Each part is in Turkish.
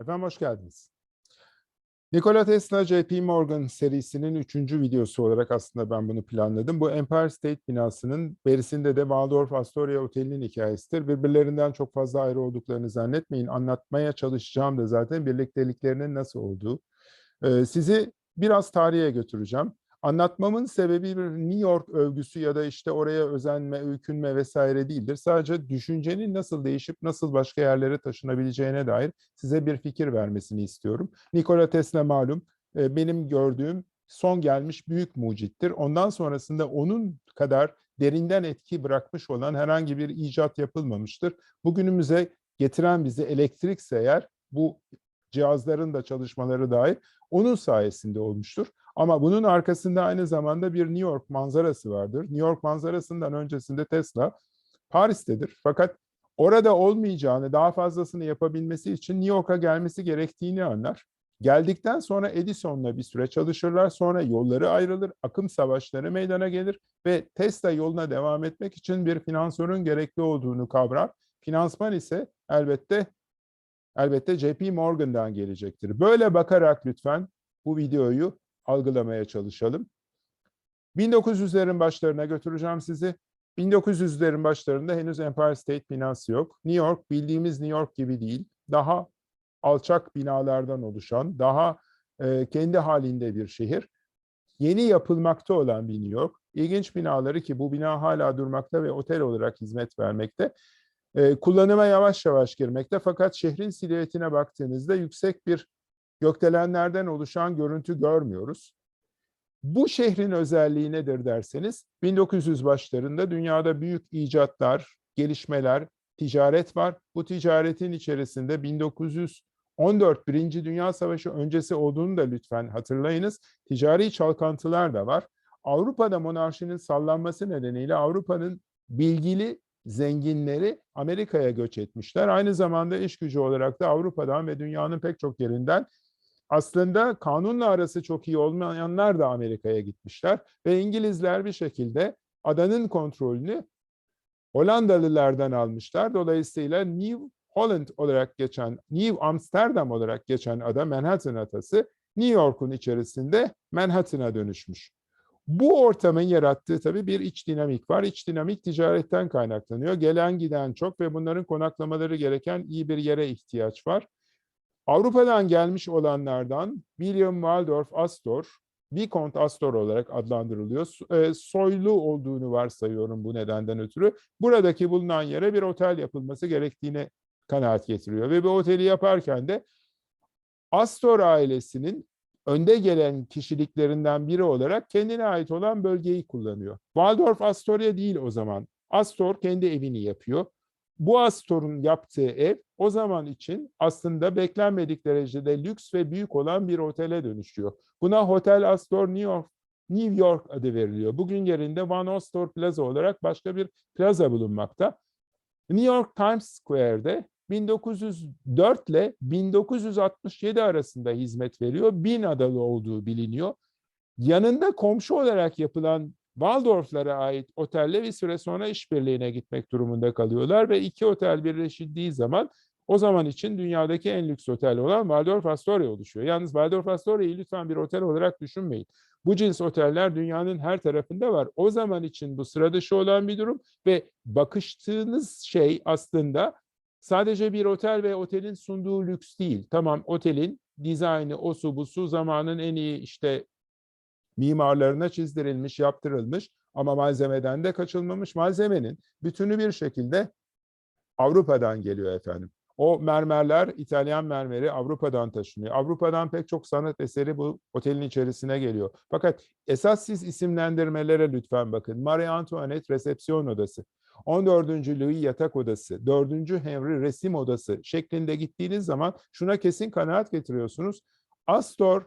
Efendim hoş geldiniz. Nikola Tesla JP Morgan serisinin üçüncü videosu olarak aslında ben bunu planladım. Bu Empire State binasının berisinde de Waldorf Astoria Oteli'nin hikayesidir. Birbirlerinden çok fazla ayrı olduklarını zannetmeyin. Anlatmaya çalışacağım da zaten birlikteliklerinin nasıl olduğu. Ee, sizi biraz tarihe götüreceğim. Anlatmamın sebebi bir New York övgüsü ya da işte oraya özenme, öykünme vesaire değildir. Sadece düşüncenin nasıl değişip nasıl başka yerlere taşınabileceğine dair size bir fikir vermesini istiyorum. Nikola Tesla malum e, benim gördüğüm son gelmiş büyük mucittir. Ondan sonrasında onun kadar derinden etki bırakmış olan herhangi bir icat yapılmamıştır. Bugünümüze getiren bizi elektrikse eğer bu cihazların da çalışmaları dair onun sayesinde olmuştur. Ama bunun arkasında aynı zamanda bir New York manzarası vardır. New York manzarasından öncesinde Tesla Paris'tedir. Fakat orada olmayacağını, daha fazlasını yapabilmesi için New York'a gelmesi gerektiğini anlar. Geldikten sonra Edison'la bir süre çalışırlar. Sonra yolları ayrılır, akım savaşları meydana gelir ve Tesla yoluna devam etmek için bir finansörün gerekli olduğunu kavrar. Finansman ise elbette elbette JP Morgan'dan gelecektir. Böyle bakarak lütfen bu videoyu algılamaya çalışalım. 1900'lerin başlarına götüreceğim sizi. 1900'lerin başlarında henüz Empire State binası yok. New York bildiğimiz New York gibi değil. Daha alçak binalardan oluşan, daha e, kendi halinde bir şehir. Yeni yapılmakta olan bir New York. İlginç binaları ki bu bina hala durmakta ve otel olarak hizmet vermekte. E, kullanıma yavaş yavaş girmekte fakat şehrin silüetine baktığınızda yüksek bir gökdelenlerden oluşan görüntü görmüyoruz. Bu şehrin özelliği nedir derseniz 1900 başlarında dünyada büyük icatlar, gelişmeler, ticaret var. Bu ticaretin içerisinde 1914 Birinci Dünya Savaşı öncesi olduğunu da lütfen hatırlayınız. Ticari çalkantılar da var. Avrupa'da monarşinin sallanması nedeniyle Avrupa'nın bilgili zenginleri Amerika'ya göç etmişler. Aynı zamanda iş gücü olarak da Avrupa'dan ve dünyanın pek çok yerinden aslında kanunla arası çok iyi olmayanlar da Amerika'ya gitmişler ve İngilizler bir şekilde adanın kontrolünü Hollandalılardan almışlar. Dolayısıyla New Holland olarak geçen, New Amsterdam olarak geçen ada Manhattan adası New York'un içerisinde Manhattan'a dönüşmüş. Bu ortamın yarattığı tabii bir iç dinamik var. İç dinamik ticaretten kaynaklanıyor. Gelen giden çok ve bunların konaklamaları gereken iyi bir yere ihtiyaç var. Avrupa'dan gelmiş olanlardan William Waldorf Astor, Vicomte Astor olarak adlandırılıyor. E, soylu olduğunu varsayıyorum bu nedenden ötürü. Buradaki bulunan yere bir otel yapılması gerektiğine kanaat getiriyor. Ve bu oteli yaparken de Astor ailesinin önde gelen kişiliklerinden biri olarak kendine ait olan bölgeyi kullanıyor. Waldorf Astoria değil o zaman. Astor kendi evini yapıyor. Bu Astor'un yaptığı ev o zaman için aslında beklenmedik derecede lüks ve büyük olan bir otele dönüşüyor. Buna Hotel Astor New York, New York adı veriliyor. Bugün yerinde One Astor Plaza olarak başka bir plaza bulunmakta. New York Times Square'de 1904 ile 1967 arasında hizmet veriyor. Bin adalı olduğu biliniyor. Yanında komşu olarak yapılan Waldorf'lara ait otelle bir süre sonra işbirliğine gitmek durumunda kalıyorlar ve iki otel birleşildiği zaman o zaman için dünyadaki en lüks otel olan Waldorf Astoria oluşuyor. Yalnız Waldorf Astoria'yı lütfen bir otel olarak düşünmeyin. Bu cins oteller dünyanın her tarafında var. O zaman için bu sıra dışı olan bir durum ve bakıştığınız şey aslında sadece bir otel ve otelin sunduğu lüks değil. Tamam otelin dizaynı, o su bu su zamanın en iyi işte mimarlarına çizdirilmiş, yaptırılmış ama malzemeden de kaçılmamış. Malzemenin bütünü bir şekilde Avrupa'dan geliyor efendim. O mermerler İtalyan mermeri Avrupa'dan taşınıyor. Avrupa'dan pek çok sanat eseri bu otelin içerisine geliyor. Fakat esas siz isimlendirmelere lütfen bakın. Marie Antoinette resepsiyon odası, 14. Louis yatak odası, 4. Henry resim odası şeklinde gittiğiniz zaman şuna kesin kanaat getiriyorsunuz. Astor,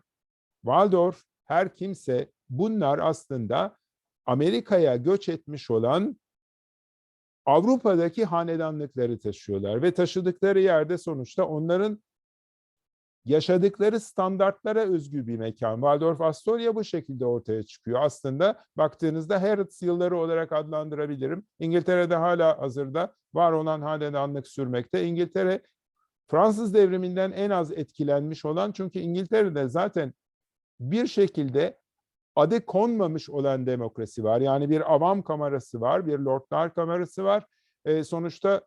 Waldorf, her kimse bunlar aslında Amerika'ya göç etmiş olan Avrupa'daki hanedanlıkları taşıyorlar ve taşıdıkları yerde sonuçta onların yaşadıkları standartlara özgü bir mekan. Waldorf Astoria bu şekilde ortaya çıkıyor. Aslında baktığınızda Harrods yılları olarak adlandırabilirim. İngiltere'de hala hazırda var olan hanedanlık sürmekte. İngiltere Fransız devriminden en az etkilenmiş olan çünkü İngiltere'de zaten bir şekilde adı konmamış olan demokrasi var. Yani bir avam kamerası var, bir lordlar kamerası var. E, sonuçta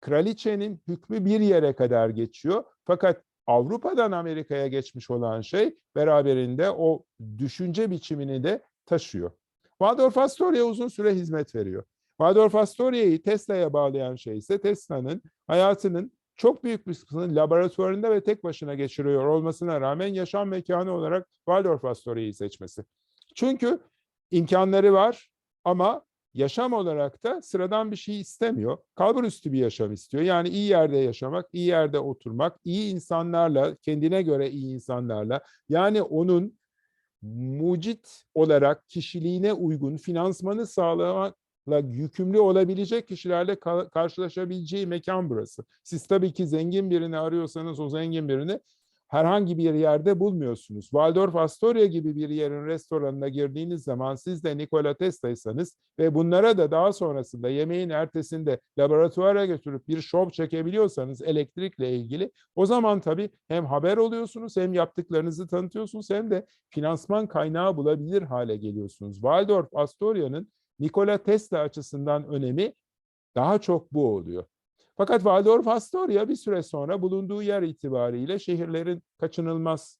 kraliçenin hükmü bir yere kadar geçiyor. Fakat Avrupa'dan Amerika'ya geçmiş olan şey beraberinde o düşünce biçimini de taşıyor. Waldorf Astoria uzun süre hizmet veriyor. Waldorf Astoria'yı Tesla'ya bağlayan şey ise Tesla'nın hayatının çok büyük bir kısmını laboratuvarında ve tek başına geçiriyor olmasına rağmen yaşam mekanı olarak Waldorf Astoria'yı seçmesi. Çünkü imkanları var ama yaşam olarak da sıradan bir şey istemiyor. Kalbur üstü bir yaşam istiyor. Yani iyi yerde yaşamak, iyi yerde oturmak, iyi insanlarla, kendine göre iyi insanlarla yani onun mucit olarak kişiliğine uygun finansmanı sağlamakla yükümlü olabilecek kişilerle karşılaşabileceği mekan burası. Siz tabii ki zengin birini arıyorsanız o zengin birini herhangi bir yerde bulmuyorsunuz. Waldorf Astoria gibi bir yerin restoranına girdiğiniz zaman siz de Nikola Tesla'ysanız ve bunlara da daha sonrasında yemeğin ertesinde laboratuvara götürüp bir şov çekebiliyorsanız elektrikle ilgili o zaman tabii hem haber oluyorsunuz hem yaptıklarınızı tanıtıyorsunuz hem de finansman kaynağı bulabilir hale geliyorsunuz. Waldorf Astoria'nın Nikola Tesla açısından önemi daha çok bu oluyor. Fakat Waldorf Astoria bir süre sonra bulunduğu yer itibariyle şehirlerin kaçınılmaz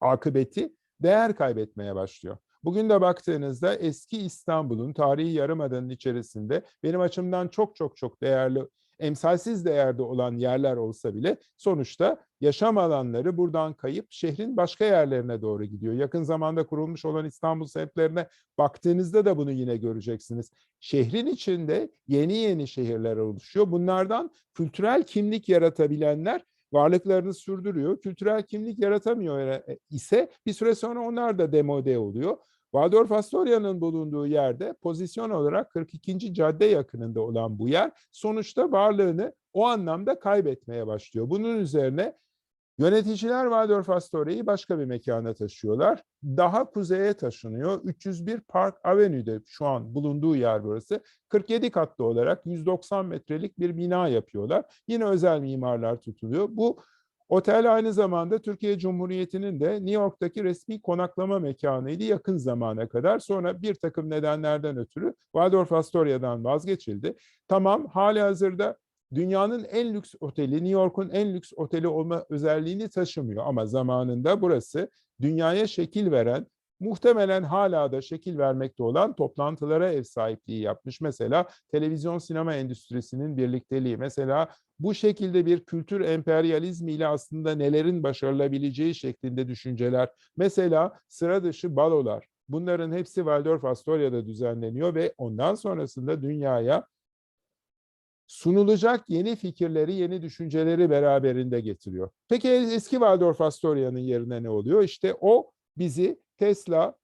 akıbeti değer kaybetmeye başlıyor. Bugün de baktığınızda eski İstanbul'un tarihi yarımadanın içerisinde benim açımdan çok çok çok değerli emsalsiz değerde olan yerler olsa bile sonuçta yaşam alanları buradan kayıp şehrin başka yerlerine doğru gidiyor. Yakın zamanda kurulmuş olan İstanbul semtlerine baktığınızda da bunu yine göreceksiniz. Şehrin içinde yeni yeni şehirler oluşuyor. Bunlardan kültürel kimlik yaratabilenler varlıklarını sürdürüyor. Kültürel kimlik yaratamıyor ise bir süre sonra onlar da demode oluyor. Waldorf Astoria'nın bulunduğu yerde pozisyon olarak 42. cadde yakınında olan bu yer sonuçta varlığını o anlamda kaybetmeye başlıyor. Bunun üzerine yöneticiler Waldorf Astoria'yı başka bir mekana taşıyorlar. Daha kuzeye taşınıyor. 301 Park Avenue'de şu an bulunduğu yer burası. 47 katlı olarak 190 metrelik bir bina yapıyorlar. Yine özel mimarlar tutuluyor. Bu Otel aynı zamanda Türkiye Cumhuriyeti'nin de New York'taki resmi konaklama mekanıydı yakın zamana kadar. Sonra bir takım nedenlerden ötürü Waldorf Astoria'dan vazgeçildi. Tamam hali hazırda dünyanın en lüks oteli, New York'un en lüks oteli olma özelliğini taşımıyor. Ama zamanında burası dünyaya şekil veren, muhtemelen hala da şekil vermekte olan toplantılara ev sahipliği yapmış. Mesela televizyon sinema endüstrisinin birlikteliği, mesela bu şekilde bir kültür emperyalizmi ile aslında nelerin başarılabileceği şeklinde düşünceler. Mesela sıra dışı balolar. Bunların hepsi Waldorf Astoria'da düzenleniyor ve ondan sonrasında dünyaya sunulacak yeni fikirleri, yeni düşünceleri beraberinde getiriyor. Peki eski Waldorf Astoria'nın yerine ne oluyor? İşte o bizi Tesla,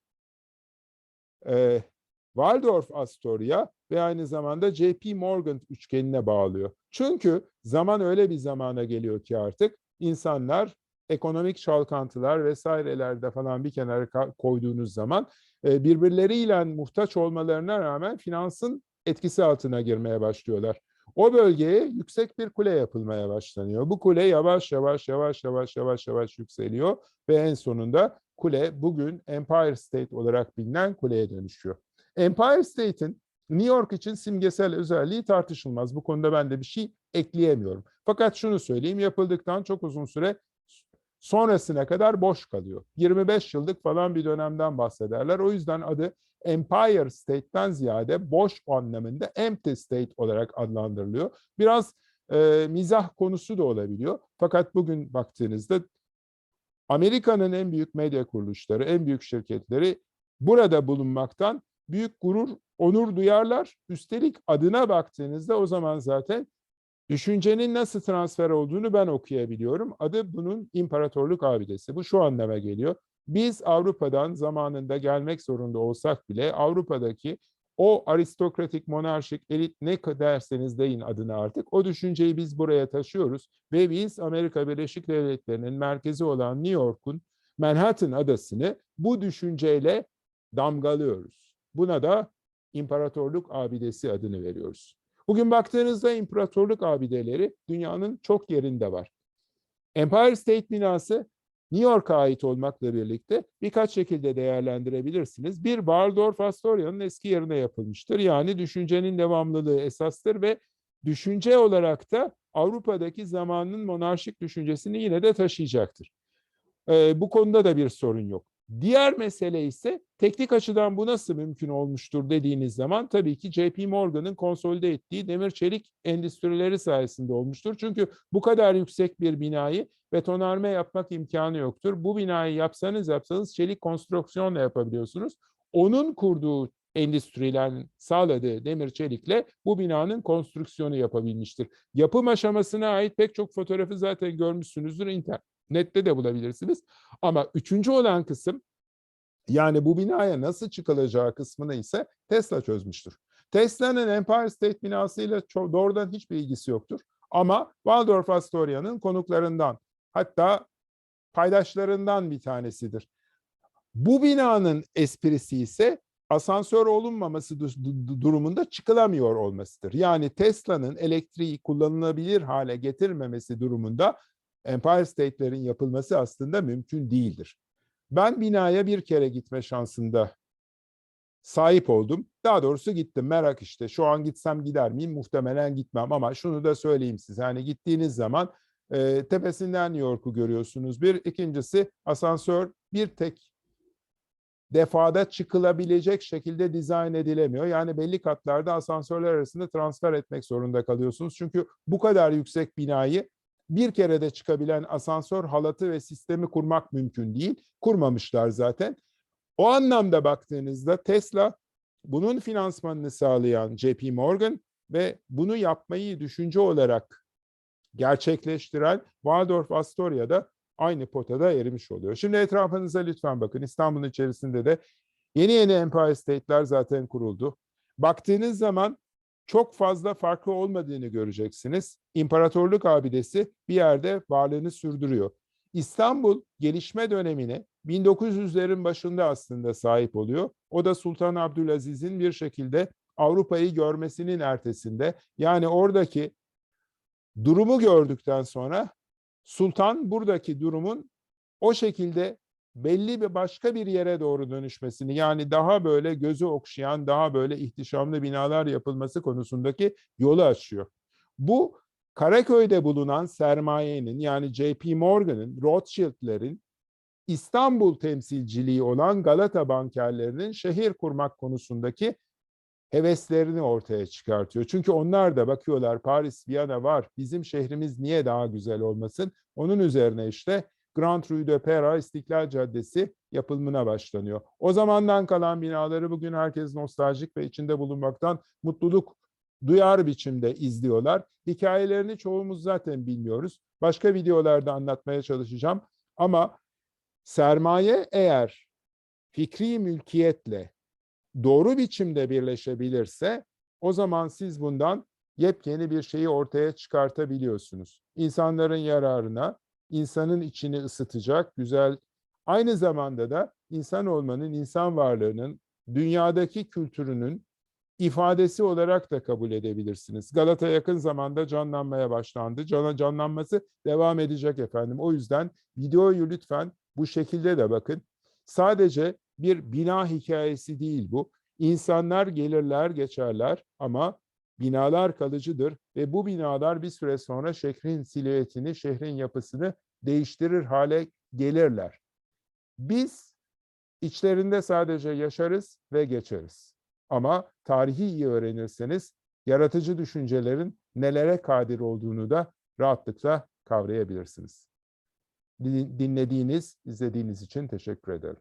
e, Waldorf Astoria ve aynı zamanda JP Morgan üçgenine bağlıyor. Çünkü zaman öyle bir zamana geliyor ki artık insanlar ekonomik çalkantılar vesairelerde falan bir kenara koyduğunuz zaman e, birbirleriyle muhtaç olmalarına rağmen finansın etkisi altına girmeye başlıyorlar. O bölgeye yüksek bir kule yapılmaya başlanıyor. Bu kule yavaş yavaş yavaş yavaş yavaş yavaş yükseliyor ve en sonunda kule bugün Empire State olarak bilinen kuleye dönüşüyor. Empire State'in New York için simgesel özelliği tartışılmaz. Bu konuda ben de bir şey ekleyemiyorum. Fakat şunu söyleyeyim, yapıldıktan çok uzun süre sonrasına kadar boş kalıyor. 25 yıllık falan bir dönemden bahsederler. O yüzden adı Empire State'ten ziyade boş anlamında empty state olarak adlandırılıyor. Biraz e, mizah konusu da olabiliyor. Fakat bugün baktığınızda Amerika'nın en büyük medya kuruluşları, en büyük şirketleri burada bulunmaktan büyük gurur, onur duyarlar. Üstelik adına baktığınızda o zaman zaten düşüncenin nasıl transfer olduğunu ben okuyabiliyorum. Adı bunun imparatorluk abidesi. Bu şu anlama geliyor. Biz Avrupa'dan zamanında gelmek zorunda olsak bile Avrupa'daki o aristokratik, monarşik, elit ne derseniz deyin adını artık. O düşünceyi biz buraya taşıyoruz ve biz Amerika Birleşik Devletleri'nin merkezi olan New York'un Manhattan adasını bu düşünceyle damgalıyoruz. Buna da imparatorluk abidesi adını veriyoruz. Bugün baktığınızda imparatorluk abideleri dünyanın çok yerinde var. Empire State binası New York'a ait olmakla birlikte birkaç şekilde değerlendirebilirsiniz. Bir, Waldorf Astoria'nın eski yerine yapılmıştır. Yani düşüncenin devamlılığı esastır ve düşünce olarak da Avrupa'daki zamanın monarşik düşüncesini yine de taşıyacaktır. Ee, bu konuda da bir sorun yok. Diğer mesele ise teknik açıdan bu nasıl mümkün olmuştur dediğiniz zaman tabii ki JP Morgan'ın konsolide ettiği demir çelik endüstrileri sayesinde olmuştur. Çünkü bu kadar yüksek bir binayı betonarme yapmak imkanı yoktur. Bu binayı yapsanız yapsanız çelik konstrüksiyonla yapabiliyorsunuz. Onun kurduğu endüstrilerin sağladığı demir çelikle bu binanın konstrüksiyonu yapabilmiştir. Yapım aşamasına ait pek çok fotoğrafı zaten görmüşsünüzdür internette de bulabilirsiniz. Ama üçüncü olan kısım yani bu binaya nasıl çıkılacağı kısmını ise Tesla çözmüştür. Tesla'nın Empire State binasıyla doğrudan hiçbir ilgisi yoktur. Ama Waldorf Astoria'nın konuklarından hatta paydaşlarından bir tanesidir. Bu binanın esprisi ise asansör olunmaması durumunda çıkılamıyor olmasıdır. Yani Tesla'nın elektriği kullanılabilir hale getirmemesi durumunda Empire State'lerin yapılması aslında mümkün değildir. Ben binaya bir kere gitme şansında sahip oldum. Daha doğrusu gittim. Merak işte. Şu an gitsem gider miyim? Muhtemelen gitmem ama şunu da söyleyeyim size. Hani gittiğiniz zaman e, tepesinden New York'u görüyorsunuz. Bir. ikincisi asansör bir tek defada çıkılabilecek şekilde dizayn edilemiyor. Yani belli katlarda asansörler arasında transfer etmek zorunda kalıyorsunuz. Çünkü bu kadar yüksek binayı bir kere de çıkabilen asansör halatı ve sistemi kurmak mümkün değil. Kurmamışlar zaten. O anlamda baktığınızda Tesla bunun finansmanını sağlayan JP Morgan ve bunu yapmayı düşünce olarak gerçekleştiren Waldorf Astoria'da aynı potada erimiş oluyor. Şimdi etrafınıza lütfen bakın. İstanbul'un içerisinde de yeni yeni Empire State'ler zaten kuruldu. Baktığınız zaman çok fazla farklı olmadığını göreceksiniz. İmparatorluk abidesi bir yerde varlığını sürdürüyor. İstanbul gelişme dönemine 1900'lerin başında aslında sahip oluyor. O da Sultan Abdülaziz'in bir şekilde Avrupa'yı görmesinin ertesinde. Yani oradaki durumu gördükten sonra Sultan buradaki durumun o şekilde belli bir başka bir yere doğru dönüşmesini yani daha böyle gözü okşayan, daha böyle ihtişamlı binalar yapılması konusundaki yolu açıyor. Bu Karaköy'de bulunan sermayenin yani JP Morgan'ın, Rothschild'lerin İstanbul temsilciliği olan Galata bankerlerinin şehir kurmak konusundaki heveslerini ortaya çıkartıyor. Çünkü onlar da bakıyorlar Paris, Viyana var. Bizim şehrimiz niye daha güzel olmasın? Onun üzerine işte Grand Rue de Pera İstiklal Caddesi yapılımına başlanıyor. O zamandan kalan binaları bugün herkes nostaljik ve içinde bulunmaktan mutluluk duyar biçimde izliyorlar. Hikayelerini çoğumuz zaten bilmiyoruz. Başka videolarda anlatmaya çalışacağım. Ama sermaye eğer fikri mülkiyetle doğru biçimde birleşebilirse o zaman siz bundan yepyeni bir şeyi ortaya çıkartabiliyorsunuz. İnsanların yararına, insanın içini ısıtacak, güzel, aynı zamanda da insan olmanın, insan varlığının, dünyadaki kültürünün ifadesi olarak da kabul edebilirsiniz. Galata yakın zamanda canlanmaya başlandı. Can, canlanması devam edecek efendim. O yüzden videoyu lütfen bu şekilde de bakın. Sadece bir bina hikayesi değil bu. İnsanlar gelirler geçerler ama binalar kalıcıdır ve bu binalar bir süre sonra şehrin silüetini, şehrin yapısını değiştirir hale gelirler. Biz içlerinde sadece yaşarız ve geçeriz. Ama tarihi iyi öğrenirseniz yaratıcı düşüncelerin nelere kadir olduğunu da rahatlıkla kavrayabilirsiniz. Dinlediğiniz, izlediğiniz için teşekkür ederim.